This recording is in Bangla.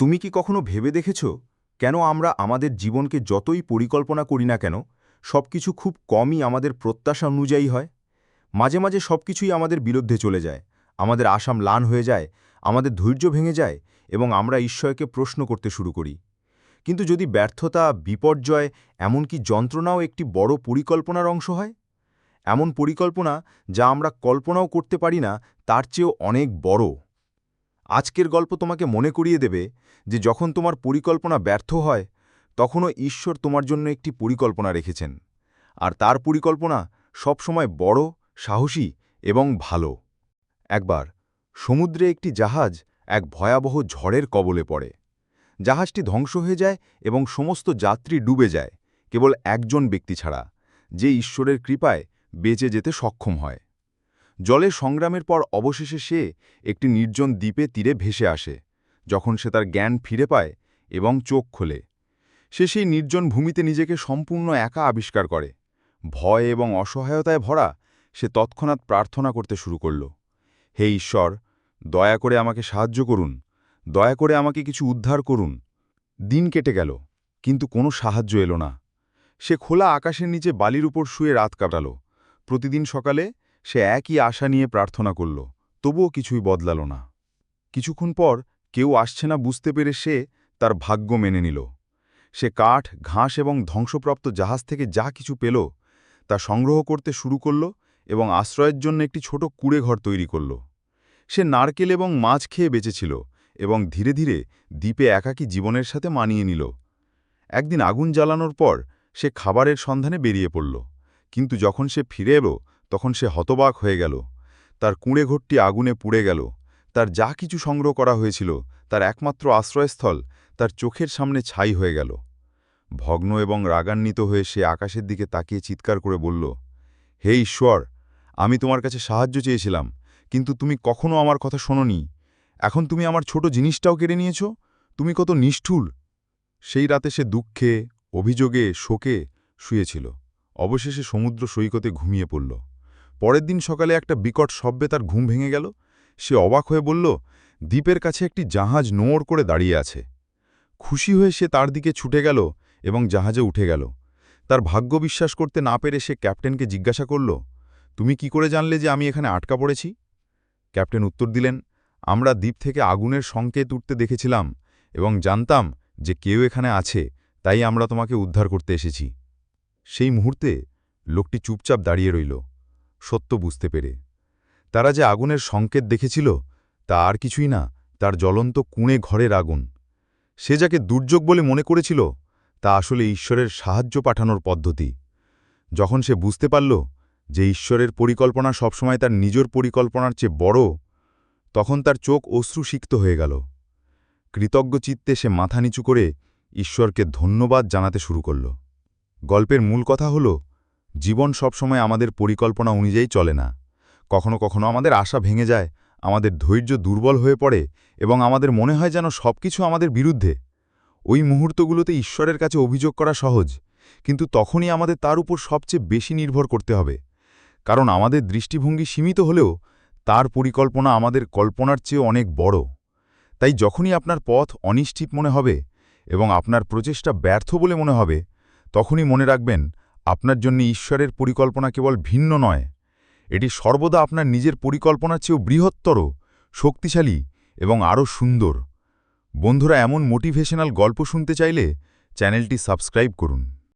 তুমি কি কখনো ভেবে দেখেছ? কেন আমরা আমাদের জীবনকে যতই পরিকল্পনা করি না কেন, সবকিছু খুব কমই আমাদের প্রত্যাশা অনুযায়ী হয়? মাঝে মাঝে সবকিছুই আমাদের বিরুদ্ধে চলে যায়, আমাদের আসাম লান হয়ে যায়, আমাদের ধৈর্য ভেঙে যায় এবং আমরা ঈশ্বরকে প্রশ্ন করতে শুরু করি। কিন্তু যদি ব্যর্থতা, বিপর্যয়, এমনকি যন্ত্রণাও একটি বড় পরিকল্পনার অংশ হয়? এমন পরিকল্পনা যা আমরা কল্পনাও করতে পারি না, তার চেয়েও অনেক বড়। আজকের গল্প তোমাকে মনে করিয়ে দেবে যে যখন তোমার পরিকল্পনা ব্যর্থ হয়, তখনও ঈশ্বর তোমার জন্য একটি পরিকল্পনা রেখেছেন। আর তার পরিকল্পনা সবসময় বড়, সাহসী এবং ভালো। একবার সমুদ্রে একটি জাহাজ এক ভয়াবহ ঝড়ের কবলে পড়ে। জাহাজটি ধ্বংস হয়ে যায় এবং সমস্ত যাত্রী ডুবে যায়, কেবল একজন ব্যক্তি ছাড়া, যে ঈশ্বরের কৃপায় বেঁচে যেতে সক্ষম হয়। জলে সংগ্রামের পর অবশেষে সে একটি নির্জন দ্বীপে তীরে ভেসে আসে, যখন সে তার জ্ঞান ফিরে পায় এবং চোখ খোলে। সে সেই নির্জন ভূমিতে নিজেকে সম্পূর্ণ একা আবিষ্কার করে। ভয় এবং অসহায়তায় ভরা, সে তৎক্ষণাৎ প্রার্থনা করতে শুরু করল, হে ঈশ্বর, দয়া করে আমাকে সাহায্য করুন, দয়া করে আমাকে কিছু উদ্ধার করুন। দিন কেটে গেল, কিন্তু কোনো সাহায্য এলো না। সে খোলা আকাশের নিচে বালির উপর শুয়ে রাত কাটাল। প্রতিদিন সকালে সে একই আশা নিয়ে প্রার্থনা করল, তবুও কিছুই বদলাল না। কিছুক্ষণ পর কেউ আসছে না বুঝতে পেরে সে তার ভাগ্য মেনে নিল। সে কাঠ, ঘাস এবং ধ্বংসপ্রাপ্ত জাহাজ থেকে যা কিছু পেল, তা সংগ্রহ করতে শুরু করল এবং আশ্রয়ের জন্য একটি ছোট কুড়ে ঘর তৈরি করল। সে নারকেল এবং মাছ খেয়ে বেঁচেছিল এবং ধীরে ধীরে দ্বীপে একাকী জীবনের সাথে মানিয়ে নিল। একদিন আগুন জ্বালানোর পর সে খাবারের সন্ধানে বেরিয়ে পড়ল, কিন্তু যখন সে ফিরে এলো তখন সে হতবাক হয়ে গেল। তার কুঁড়ে ঘরটি আগুনে পুড়ে গেল। তার যা কিছু সংগ্রহ করা হয়েছিল, তার একমাত্র আশ্রয়স্থল, তার চোখের সামনে ছাই হয়ে গেল। ভগ্ন এবং রাগান্বিত হয়ে সে আকাশের দিকে তাকিয়ে চিৎকার করে বলল, হে ঈশ্বর, আমি তোমার কাছে সাহায্য চেয়েছিলাম, কিন্তু তুমি কখনো আমার কথা শোনোনি। এখন তুমি আমার ছোট জিনিসটাও কেড়ে নিয়েছ? তুমি কত নিষ্ঠুর! সেই রাতে সে দুঃখে, অভিযোগে, শোকে শুয়েছিল। অবশেষে সমুদ্র সৈকতে ঘুমিয়ে পড়ল। পরের দিন সকালে একটা বিকট শব্দে তার ঘুম ভেঙে গেল। সে অবাক হয়ে বলল, দ্বীপের কাছে একটি জাহাজ নোড় করে দাঁড়িয়ে আছে। খুশি হয়ে সে তার দিকে ছুটে গেল এবং জাহাজে উঠে গেল। তার ভাগ্য বিশ্বাস করতে না পেরে সে ক্যাপ্টেনকে জিজ্ঞাসা করল, তুমি কি করে জানলে যে আমি এখানে আটকা পড়েছি? ক্যাপ্টেন উত্তর দিলেন, আমরা দ্বীপ থেকে আগুনের সংকেত উঠতে দেখেছিলাম এবং জানতাম যে কেউ এখানে আছে, তাই আমরা তোমাকে উদ্ধার করতে এসেছি। সেই মুহূর্তে লোকটি চুপচাপ দাঁড়িয়ে রইল। সত্য বুঝতে পেরে। তারা যে আগুনের সংকেত দেখেছিল, তা আর কিছুই না, তার জ্বলন্ত কুঁড়ে ঘরের আগুন। সে যাকে দুর্যোগ বলে মনে করেছিল, তা আসলে ঈশ্বরের সাহায্য পাঠানোর পদ্ধতি। যখন সে বুঝতে পারল যে ঈশ্বরের পরিকল্পনা সবসময় তার নিজের পরিকল্পনার চেয়ে বড়, তখন তার চোখ অশ্রুসিক্ত হয়ে গেল। কৃতজ্ঞ চিত্তে সে মাথা নিচু করে ঈশ্বরকে ধন্যবাদ জানাতে শুরু করল। গল্পের মূল কথা হল জীবন সবসময় আমাদের পরিকল্পনা অনুযায়ী চলে না। কখনো কখনো আমাদের আশা ভেঙে যায়, আমাদের ধৈর্য দুর্বল হয়ে পড়ে এবং আমাদের মনে হয় যেন সবকিছু আমাদের বিরুদ্ধে। ওই মুহূর্তগুলোতে ঈশ্বরের কাছে অভিযোগ করা সহজ, কিন্তু তখনই আমাদের তার উপর সবচেয়ে বেশি নির্ভর করতে হবে। কারণ আমাদের দৃষ্টিভঙ্গি সীমিত হলেও তার পরিকল্পনা আমাদের কল্পনার চেয়ে অনেক বড়। তাই যখনই আপনার পথ অনিশ্চিত মনে হবে এবং আপনার প্রচেষ্টা ব্যর্থ বলে মনে হবে, তখনই মনে রাখবেন আপনার জন্য ঈশ্বরের পরিকল্পনা কেবল ভিন্ন নয়, এটি সর্বদা আপনার নিজের পরিকল্পনার চেয়েও বৃহত্তর, শক্তিশালী এবং আরও সুন্দর। বন্ধুরা, এমন মোটিভেশনাল গল্প শুনতে চাইলে চ্যানেলটি সাবস্ক্রাইব করুন।